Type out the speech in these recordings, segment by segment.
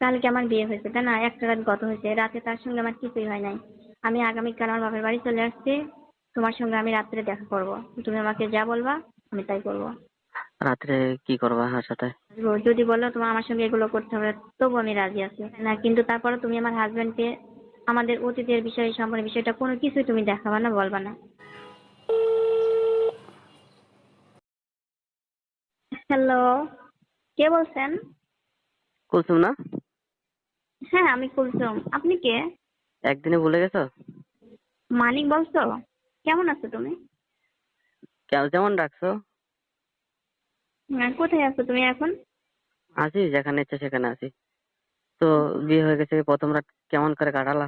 কালকে আমার বিয়ে হয়েছে তাই না? একটা রাত গত হয়েছে। রাতে তার সঙ্গে আমার কিছুই হয় নাই। আমি আগামীকাল আমার বাপের বাড়ি চলে আসছি। তোমার সঙ্গে আমি রাত্রে দেখা করব। তুমি আমাকে যা বলবা আমি তাই করব। রাত্রে কি করবা আমার সাথে? যদি বলো তোমার আমার সঙ্গে এগুলো করতে হবে তবু আমি রাজি আছি। না? কিন্তু তারপরে তুমি আমার হাজবেন্ডকে আমাদের অতীতের বিষয় সম্পর্কে বিষয়টা কোনো কিছুই তুমি দেখাবা না বলবা না। হ্যালো কে বলছেন? কুলসুম না? হ্যাঁ আমি কুলসুম আপনি কে? একদিনে ভুলে গেছো? মানিক বলছো? কেমন আছো তুমি? কে- যেমন ডাকছো হ্যাঁ, কোথায় আছো তুমি এখন? আছি যেখানে ইচ্ছা সেখানে আছি। তো বিয়ে হয়ে গেছে প্রথম রাত? কেমন করে কাটালা?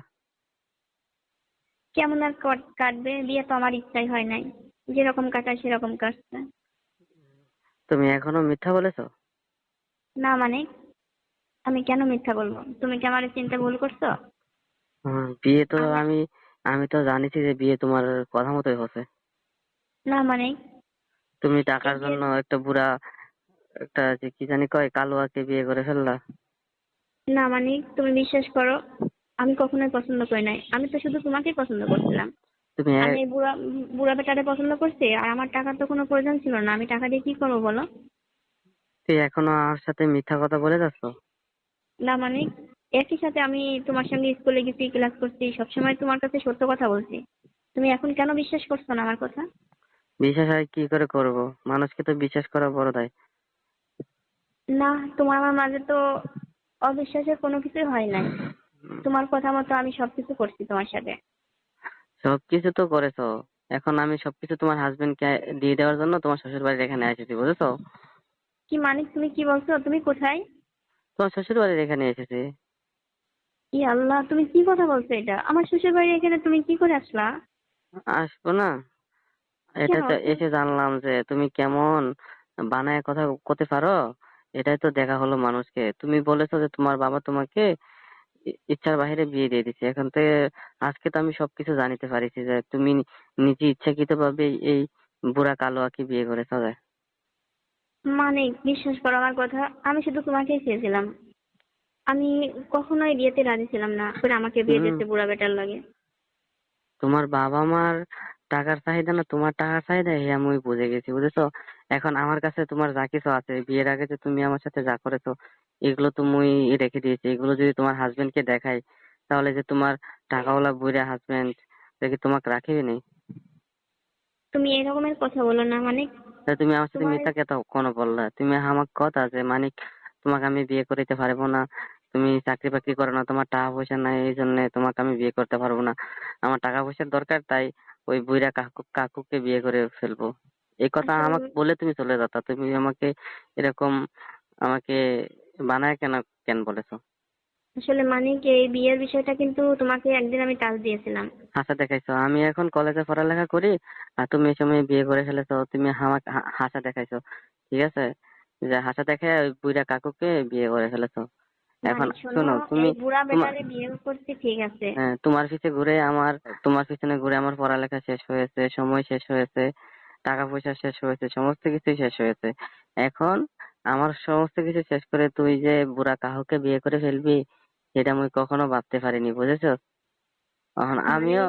কেমন আর কাটবে? বিয়ে তো আমার ইচ্ছাই হয় নাই। যেরকম কাটায় সেরকম কাটছে। তুমি এখনও মিথ্যা বলেছ? না মানে আমি কেন মিথ্যা বলব? তুমি কি আমার চিন্তা ভুল করছ? বিয়ে তো আমি- আমি তো জানিছি যে বিয়ে তোমার কথা মতোই হচ্ছে। না মানে? তুমি টাকার জন্য একটা বুড়া একটা যে কি জানি কয় কালুয়াকে বিয়ে করে ফেললা। না মানে তুমি বিশ্বাস করো আমি কখনোই পছন্দ করি নাই। আমি তো শুধু তোমাকেই পছন্দ করছিলাম। তুমি আমি বুড়া বুড়া বেটারে পছন্দ করছি আর আমার টাকার তো কোনো প্রয়োজন ছিল না। আমি টাকা দিয়ে কি করব বলো? তুই এখনও আমার সাথে মিথ্যা কথা বলে যাচ্ছ? না মানে একই সাথে আমি তোমার সঙ্গে স্কুলে গেছি ক্লাস করছি সবসময় তোমার কাছে সত্য কথা বলছি। তুমি এখন কেন বিশ্বাস করছ না আমার কথা? বিশ্বাস আর কি করে করব? মানুষকে তো বিশ্বাস করা বড় দায়। না তোমার আমার মাঝে তো অবিশ্বাসের কোনো কিছুই হয় নাই। তোমার কথা মতো আমি সবকিছু করছি তোমার সাথে। সবকিছু তো করেছ। এখন আমি সবকিছু তোমার হাজবেন্ড কে দিয়ে দেওয়ার জন্য তোমার শ্বশুর বাড়ির এখানে এসেছি বুঝেছ? কি মানে? তুমি কি বলছো? তুমি কোথায়? তোমার শ্বশুর বাড়ির এখানে এসেছি? ই আল্লাহ তুমি কি কথা বলছো এটা? আমার শ্বশুর বাড়ি এখানে তুমি কি করে আসলা? আসব না। এটা তো এসে জানলাম যে তুমি কেমন বানায় কথা করতে পারো? এটাই তো দেখা হলো মানুষকে। তুমি বলেছ যে তোমার বাবা তোমাকে ইচ্ছার বাইরে বিয়ে দিয়ে দিচ্ছে এখন থেকে আজকে তো আমি সবকিছু জানিতে পারিছি যে তুমি নিজে ইচ্ছাকৃত ভাবে এই বুড়া কালোয়াকে বিয়ে করেছ যে। মানে বিশ্বাস করো আমার কথা আমি শুধু তোমাকেই চেয়েছিলাম। আমি কখনোই বিয়েতে রাজি ছিলাম না করে আমাকে বিয়ে। দিতে বুড়া বেটার লাগে। তোমার বাবা মার টাকার চাহিদা না তোমার টাকার চাহিদা হে আমি বুঝে গেছি বুঝেছ? এখন আমার কাছে তোমার যা কিছু আছে বিয়ের আগে যে তুমি আমার সাথে যা করেছ এগুলো তুমি রেখে দিয়েছি। এগুলো যদি তোমার হাজবেন্ড কে দেখাই তাহলে যে তোমার টাকাওয়ালা বুড়া হাজবেন্ড দেখি তোমাকে রাখিবে নেই তুমি এরকমের কথা বলো না মানে তা তুমি আমার সাথে মিথ্যা কেন কোন বললা। তুমি আমাকে কথা যে মানিক তোমাকে আমি বিয়ে করিতে পারব না। তুমি চাকরি বাকরি করো না তোমার টাকা পয়সা নাই এই জন্য তোমাকে আমি বিয়ে করতে পারব না। আমার টাকা পয়সার দরকার তাই ওই বুইরা কাকু কাকুকে বিয়ে করে ফেলব। এই কথা আমাকে বলে তুমি চলে যাতা। তুমি আমাকে এরকম আমাকে বানায় কেন কেন বলেছ? আসলে মানে কি এই বিয়ের বিষয়টা কিন্তু তোমাকে একদিন আমি টাচ দিয়েছিলাম। হাসা দেখাইছো। আমি এখন কলেজে পড়ালেখা করি আর তুমি এই সময় বিয়ে করে ফেলেছো তুমি আমাকে হাসা দেখাইছো ঠিক আছে? যে হাসা দেখে ওই বুইরা কাকুকে বিয়ে করে ফেলেছো। এখন মানে শোনো, শোনো তুমি বুড়া বেটারে বিয়ে করছি ঠিক আছে। হ্যাঁ, তোমার পিছে ঘুরে আমার তোমার পিছনে ঘুরে আমার পড়ালেখা শেষ হয়েছে সময় শেষ হয়েছে টাকা পয়সা শেষ হয়েছে সমস্ত কিছুই শেষ হয়েছে। এখন আমার সমস্ত কিছু শেষ করে তুই যে বুড়া কাহুকে বিয়ে করে ফেলবি এটা আমি কখনো ভাবতে পারিনি বুঝেছ? এখন আমিও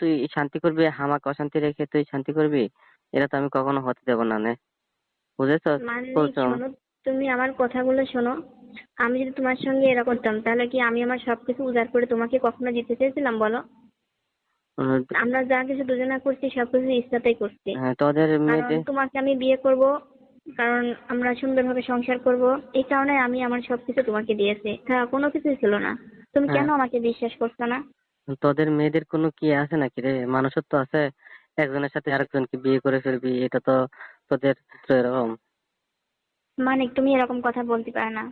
তুই শান্তি করবি আমাকে অশান্তি রেখে তুই শান্তি করবি এটা তো আমি কখনো হতে দেবো না নে। বুঝেছ? মানে বলছো? তুমি আমার কথাগুলো শোনো। আমি যদি তোমার সঙ্গে এরকম করতাম তাহলে কি আমি আমার সবকিছু উজাড় করে তোমাকে কখনো দিতে চেয়েছিলাম বলো? আমরা যা কিছু দুজনা করছি সবকিছু ইচ্ছাতেই করছি। হ্যাঁ, তোমাকে আমি বিয়ে করব কারণ আমরা সুন্দরভাবে সংসার করব। এই কারণে আমি আমার সবকিছু তোমাকে দিয়েছি। হ্যাঁ কোনো কিছুই ছিল না। তুমি হ্যাঁ। কেন আমাকে বিশ্বাস করছ না? তোদের মেয়েদের কোনো কি আছে নাকি রে? মানুষত্ব আছে একজনের সাথে আরেকজনকে বিয়ে করে ফেলবি এটা তো তোদের এরকম। মানে তুমি এরকম কথা বলতে পারে না।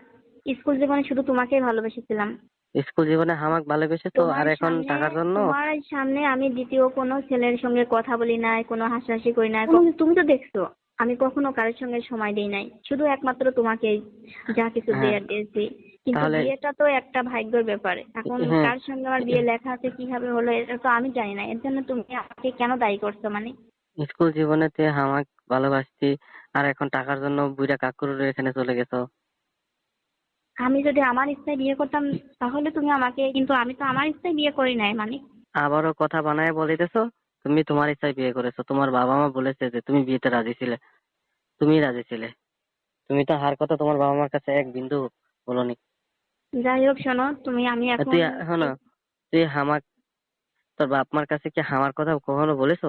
স্কুল জীবনে শুধু তোমাকেই ভালোবেসেছিলাম। স্কুল জীবনে আমাকে ভালোবেসে তো আর এখন টাকার জন্য? তোমার সামনে আমি দ্বিতীয় কোনো ছেলের সঙ্গে কথা বলি নাই কোনো হাসাহাসি করি নাই। তুমি তো দেখছ। আমি কখনো কারোর সঙ্গে সময় দিই নাই। শুধু একমাত্র তোমাকে যা কিছু হ্যাঁ। দিয়েছি। কিন্তু বিয়েটা তো একটা ভাগ্যের ব্যাপারে। এখন হ্যাঁ। কার সঙ্গে আমার বিয়ে লেখা আছে কীভাবে হলো এটা তো আমি জানি না। এর জন্য তুমি আমাকে কেন দায়ী করছ মানে? স্কুল জীবনেতে আমাকে ভালোবাসতি আর এখন টাকার জন্য বুড়া কাকুর এখানে চলে গেছো। আমি যদি আমার ইচ্ছায় বিয়ে করতাম তাহলে তুমি আমাকে কিন্তু আমি তো আমার ইচ্ছায় বিয়ে করি নাই মানে? আবারও কথা বানায় বলিতেছো তুমি তোমার ইচ্ছায় বিয়ে করেছ। তোমার বাবা মা বলেছে যে তুমি বিয়েতে রাজি ছিলে। তুমি রাজি ছিলে। তুমি তো হার কথা তোমার বাবা মার কাছে এক বিন্দু বলনি। যাই হোক শোনো তুমি আমি এখন তুই শোনো তুই হামাক তোর বাপ মার কাছে কি হামার কথা কখনো বলেছ?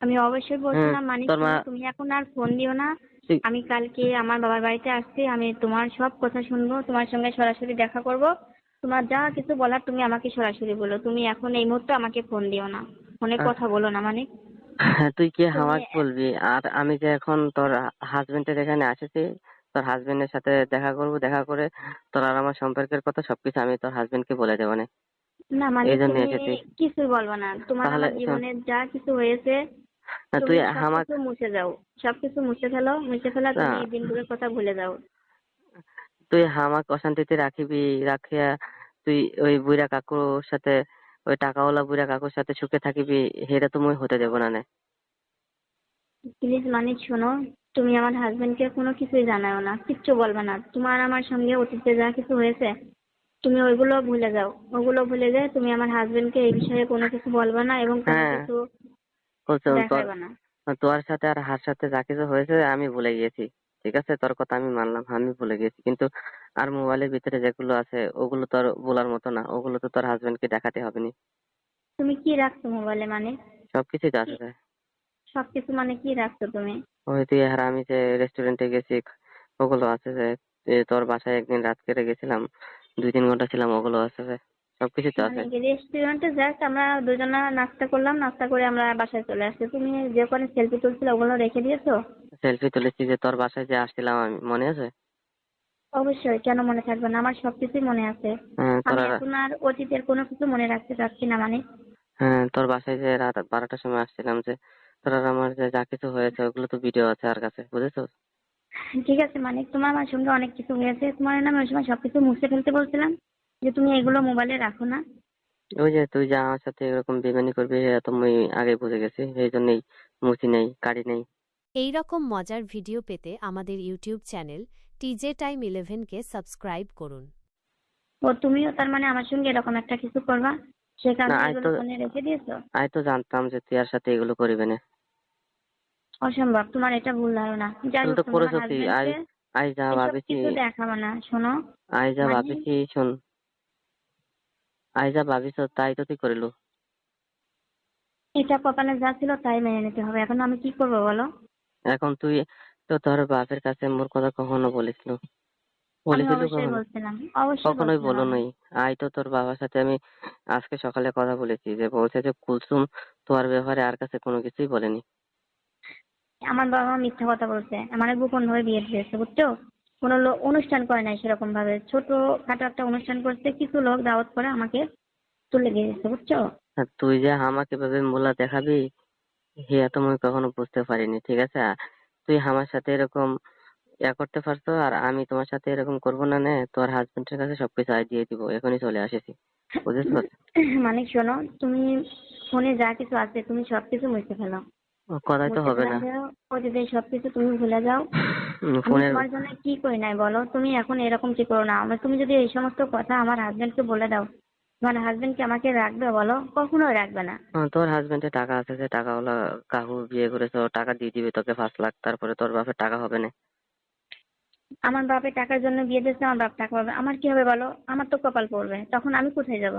আমি অবশ্যই বলছিলাম মানে তোর মা- তুমি এখন আর ফোন দিও না। আমি কালকে আমার বাবার বাড়িতে আসছি আমি তোমার সব কথা শুনব তোমার সঙ্গে সরাসরি দেখা করব। তোমার যা কিছু বলার তুমি আমাকে সরাসরি বলো তুমি এখন এই মুহূর্তে আমাকে ফোন দিও না। ফোনে। কথা বলো না মানে। হ্যাঁ, তুই কি হামাক বলবি। আর আমি যে এখন তোর হাজবেন্ডের এখানে আসেছি তোর হাজবেন্ডের সাথে দেখা করব দেখা করে তোর আর আমার সম্পর্কের কথা সবকিছু আমি তোর হাজবেন্ডকে বলে দেবো না। না মানে এই জন্য এসেছি। কিছুই বলব না। তোমার আমার জীবনে যা কিছু হয়েছে তুই হামাক সবকিছু মুছে যাও। সবকিছু মুছে ফেলো মুছে ফেলা তুমি। এই দিনগুলোর কথা ভুলে যাও। তুই হামাক অশান্তিতে রাখিবি রাখিয়া তুই ওই বুড়া কাকুর সাথে ওই টাকাওয়ালা বুড়া কাকুর সাথে সুখে থাকিবি সেটা তো মুই হতে দেবো না নে। প্লিজ মানে শোনো তুমি আমার হাজবেন্ডকে কোনো কিছুই জানাও না কিচ্ছু বলবে না। তোমার আমার সঙ্গে অতীতে যা কিছু হয়েছে তুমি ওইগুলো ভুলে যাও। ওগুলো ভুলে যায় তুমি আমার হাজবেন্ডকে এই বিষয়ে কোনো কিছু বলবে না এবং কোনো হ্যাঁ, কিছু দেখাবে না। তোর সাথে আর হার সাথে যা কিছু হয়েছে আমি ভুলে গিয়েছি। ঠিক আছে? তোর কথা আমি মানলাম আমি ভুলে গেছি কিন্তু আর মোবাইলের ভিতরে যেগুলো আছে ওগুলো তো আর বলার মতো না। ওগুলো তো তোর হাজবেন্ডকে দেখাতে হবে নি তুমি কি রাখছো মোবাইলে মানে? সবকিছুই তো আছে। সবকিছু মানে কি রাখছো তুমি? ওই তুই আর আমি যে রেস্টুরেন্টে গেছি ওগুলো আছে যে তোর বাসায় একদিন রাত কেটে গেছিলাম দুই তিন ঘণ্টা ছিলাম ওগুলো আছে যে সবকিছু তো আছে। মানে রেস্টুরেন্টে জাস্ট আমরা দুজনা নাস্তা করলাম নাস্তা করে আমরা বাসায় চলে আসছি। তুমি যে কোনো সেলফি তুলছিলে ওগুলো রেখে দিয়েছ? সেলফি তুলেছি যে তোর বাসায় যে আসছিলাম আমি মনে আছে? অবশ্যই কেন মনে থাকবে না? আমার সবকিছুই মনে আছে। হ্যাঁ আমি এখন আর অতীতের কোনো কিছু মনে রাখতে চাচ্ছি না মানে। হ্যাঁ তোর বাসায় যে রাত বারোটার সময় আসছিলাম যে তোর আর আমার যে যা কিছু হয়েছে ওগুলো তো ভিডিও আছে আর কাছে বুঝেছ? ঠিক আছে মানে তোমার আমার সঙ্গে অনেক কিছু হয়েছে। তোমার নামে ওই সময় সবকিছু মুছে ফেলতে বলছিলাম যে তুমি এগুলো মোবাইলে রাখো না। ওই যে তুই যে আমার সাথে এরকম বেমানি করবি সেটা তো মুই আগে বুঝে গেছি। এই জন্যই মুছি নেই কাড়ি নেই। এই রকম মজার ভিডিও পেতে আমাদের ইউটিউব চ্যানেল টিজে টাইম ইলেভেনকে সাবস্ক্রাইব করুন। ও তুমিও তার মানে আমার সঙ্গে এরকম একটা কিছু করবা? না, আমি তো- ফোনে রেখে দিয়েছ? আমি তো জানতাম যে তুই আর সাথে এগুলো করিবে না। অসম্ভব তোমার এটা ভুল ধারণা। যাই তুমি হোক তো করেছ কি? হাজবেন্ডকে যা এসব ভাবিছি। কিছু দেখাবো না শোনো। আই যা মানে- ভাবিছি শোন। আই যা ভাবিছ তাই তো তুই করিলু। এটা কপালে যা ছিল তাই মেনে নিতে হবে। এখন আমি কি করব বলো? এখন তুই তো তোর বাপের কাছে মোর কথা কখনো বলিস না আমি অবশ্যই কখনোই বলো আমি। নাই আই তো তোর বাবার সাথে আমি আজকে সকালে কথা বলেছি যে বলছে যে কুলসুম তোমার ব্যাপারে আর কাছে কোনো কিছুই বলেনি। আমার বাবা মিথ্যা কথা বলছে আমার গোপন ভাবে বিয়ে দিয়েছে বুঝছ? কোনো লোক অনুষ্ঠান করে নাই সেরকম ভাবে ছোট খাটো একটা অনুষ্ঠান করছে কিছু লোক দাওয়াত করে আমাকে তুলে দিয়ে দিচ্ছে বুঝছ? তুই যে আমাকে এভাবে মোলা দেখাবি হে তো মুই কখনো বুঝতে পারিনি ঠিক আছে? তুই আমার সাথে এরকম ইয়া করতে পারছ আর আমি তোমার সাথে এরকম করব না নে তোর হাজবেন্ডের কাছে সবকিছু আই দিয়ে দিব এখনই চলে আসেছি বুঝেছ মানে শোনো তুমি ফোনে যা কিছু আছে তুমি সবকিছু মুছে ফেলো। ও, কথাই তো হবে না। যাও, অতীতের সবকিছু তুমি ভুলে যাও ফোনের তোমার জন্য কি করি নাই বলো? তুমি এখন এরকম কি করো না? আমার তুমি যদি এই সমস্ত কথা আমার হাজবেন্ডকে বলে দাও তোমার হাজবেন্ড কি আমাকে রাখবে বলো? কখনোই রাখবে না। তোর হাজবেন্ডের টাকা আছে যে টাকাওয়ালা কাকু বিয়ে করেছে টাকা দিয়ে দিবে তোকে পাঁচ লাখ তারপরে তোর বাপের টাকা হবে না। আমার বাপের টাকার জন্য বিয়ে দিয়েছে আমার বাপ টাকা পাবে। আমার কি হবে বলো? আমার তো কপাল পড়বে। তখন আমি কোথায় যাব?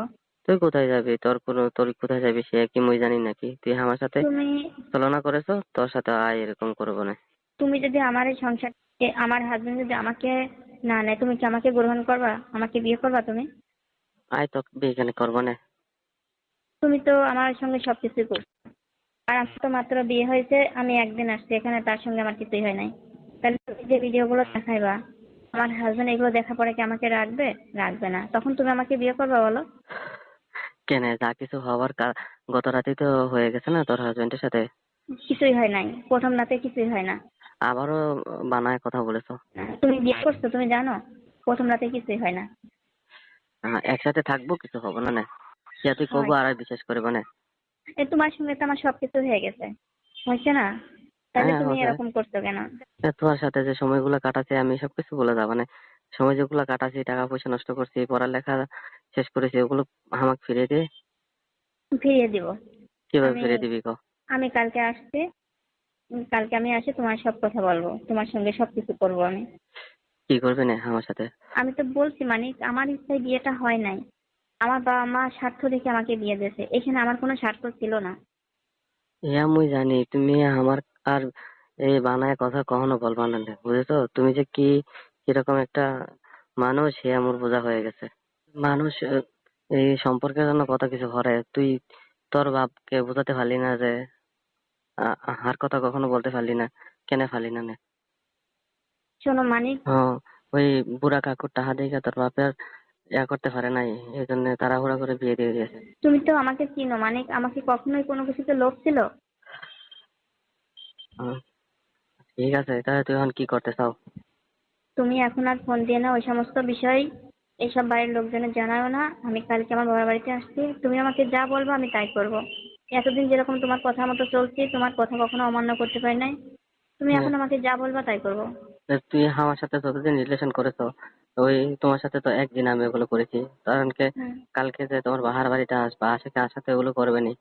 তুই কোথায় যাবি? তোর কোনো তোর কোথায় যাবি? সে কি মুই জানি নাকি তুই আমার সাথে তুমি তুলনা করেছ? তোর সাথে আয় এরকম করব না। তুমি যদি আমার এই সংসারকে আমার হাজবেন্ড যদি আমাকে না নেয় তুমি কি আমাকে গ্রহণ করবা? আমাকে বিয়ে করবা তুমি? আয় তো বিয়ে করব না? তুমি তো আমার সঙ্গে সবকিছুই করছ। আর আমার তো মাত্র বিয়ে হয়েছে আমি একদিন আসছি এখানে তার সঙ্গে আমার কিছুই হয় নাই। তাহলে তুমি যে ভিডিওগুলো দেখাইবা আমার হাজবেন্ড এগুলো দেখা পরে কি আমাকে রাখবে? রাখবে না। তখন তুমি আমাকে বিয়ে করবা বলো। কেন? যা কিছু হওয়ার গত রাতেই তো হয়ে গেছে না তোর হাজবেন্ডের সাথে? কিছুই হয় নাই। প্রথম রাতে কিছুই হয় না। আবারও বানায় কথা বলেছ। তুমি বিয়ে করছ তুমি জানো? প্রথম রাতে কিছুই হয় না। একসাথে থাকব কিছু হব না না। সে তুই করব আর বিশ্বাস করব না। এ তোমার সঙ্গে তো আমার সবকিছু হয়ে গেছে। হয়েছে না? তাহলে হ্যাঁ, তুমি এরকম করছ কেন? তোমার সাথে যে সময়গুলো কাটাচ্ছি আমি সবকিছু বলে যাব মানে সময় যেগুলো কাটাচ্ছি টাকা পয়সা নষ্ট করছি পড়ালেখা শেষ করেছি ওগুলো আমাকে ফিরিয়ে দে। ফিরিয়ে দিব। কীভাবে ফিরিয়ে দিবি কো? আমি কালকে আসছি। কালকে আমি আসি তোমার সব কথা বলব। তোমার সঙ্গে সবকিছু করব আমি। কি করবে না আমার সাথে? আমি তো বলছি মানে আমার ইচ্ছায় বিয়েটা হয় নাই। আমার বাবা মা স্বার্থ দেখে আমাকে বিয়ে দিয়েছে। এখানে আমার কোনো স্বার্থ ছিল না। ইয়া মুই জানি তুমি আমার আর এই বানায় কথা কখনো বলবা না বুঝেছ? তুমি যে কি কীরকম একটা মানুষ সে আমার বোঝা হয়ে গেছে। মানুষ এই সম্পর্কের জন্য কত কিছু করে তুই তোর বাপকে বোঝাতে পারলি না যে আর কথা কখনো বলতে পারলি না কেন পারলি না নে? শোনো মানিক। হ্যাঁ ওই বুড়া কাকুর টাকা দেখে তোর বাপের ইয়া করতে পারে নাই এই জন্য তাড়াহুড়া করে বিয়ে দিয়ে দিয়েছে। তুমি তো আমাকে চিনো মানিক। আমাকে কখনোই কোনো কিছুতে লোভ ছিল? ঠিক আছে তাহলে তুই এখন কি করতে চাও? তুমি এখন আর ফোন দিয়ে না ওই সমস্ত বিষয় এইসব বাড়ির লোকজনের জানাও না। আমি কালকে আমার বাবার বাড়িতে আসছি। তুমি আমাকে যা বলব আমি তাই করব। এতদিন যেরকম তোমার কথা মতো চলছি তোমার কথা কখনো অমান্য করতে পারি নাই। তুমি এখন আমাকে যা বলবা তাই করব। তুই আমার সাথে যতদিন রিলেশন করেছ ওই তোমার সাথে তো একদিন আমি ওগুলো করেছি। কারণ কি কালকে যে তোমার বাহার বাড়িটা আসবা আশাকে আসাতে ওগুলো করবে নি?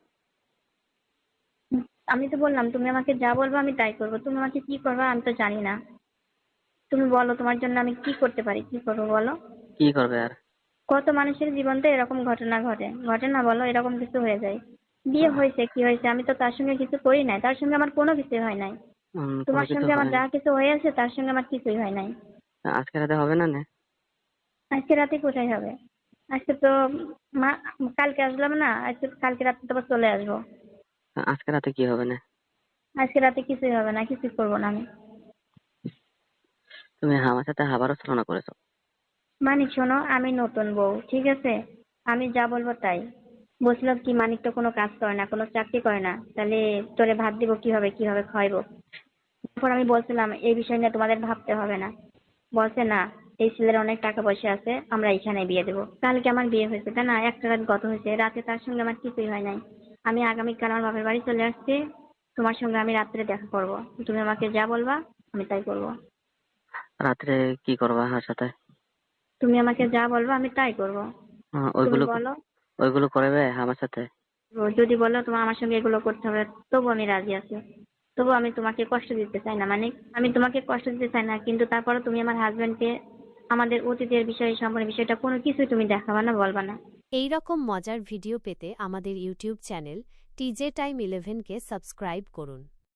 আমি তো বললাম তুমি আমাকে যা বলব আমি তাই করব। তুমি আমাকে কি করবে আমি তো জানি না। তুমি বলো তোমার জন্য আমি কি করতে পারি কি করব বলো? কি করবে আর? কত মানুষের জীবন তো এরকম ঘটনা ঘটে। ঘটে না বলো এরকম কিছু হয়ে যায়। বিয়ে হয়েছে কি হয়েছে আমি তো তার সঙ্গে কিছু করি নাই। তার সঙ্গে আমার কোনো কিছুই হয় নাই। তোমার সঙ্গে আমার যা কিছু হয়েছে তার সঙ্গে আমার কিছুই হয় নাই। আজকে রাতে হবে না নে? আজকে রাতে কোথায় হবে? আজকে তো মা কালকে আসলাম না আজকে কালকে রাতে তো চলে আসব। আজকে রাতে কি হবে না? আজকে রাতে কিছুই হবে না কিছুই করব না আমি। তুমি আমার সাথে আবারও তুলনা করেছ। মানিক শোনো আমি নতুন বউ ঠিক আছে? আমি যা বলব তাই। বলছিলাম কি মানিক তো কোনো কাজ করে না কোনো চাকরি করে না। তাহলে তোরে ভাত দিব কীভাবে কীভাবে খাওয়াইবো? তারপর আমি বলছিলাম এই বিষয় নিয়ে তোমাদের ভাবতে হবে না। বলছে না এই ছেলের অনেক টাকা পয়সা আছে আমরা এখানে বিয়ে দেবো। কালকে আমার বিয়ে হয়েছে? তাই না একটা রাত গত হয়েছে। রাতে তার সঙ্গে আমার কিছুই হয় নাই। আমি আগামীকাল আমার বাপের বাড়ি চলে আসছি। তোমার সঙ্গে আমি রাত্রে দেখা করব। তুমি আমাকে যা বলবা আমি তাই করব। রাত্রে কি করবা আমার সাথে? তুমি আমাকে যা বলবা আমি তাই করব। ওইগুলো বলো। ওইগুলো করবে আমার সাথে? যদি বলো তোমার আমার সঙ্গে এগুলো করতে হবে তবু আমি রাজি আছি। তবু আমি তোমাকে কষ্ট দিতে চাই না। মানে আমি তোমাকে কষ্ট দিতে চাই না, কিন্তু তারপরে তুমি আমার হাজবেন্ডকে আমাদের অতীতের বিষয়ে সম্পর্কে বিষয়টা কোনো কিছুই তুমি দেখাবা না, বলবা না। এই রকম মজার ভিডিও পেতে আমাদের ইউটিউব চ্যানেল টিজে টাইম ইলেভেনকে সাবস্ক্রাইব করুন।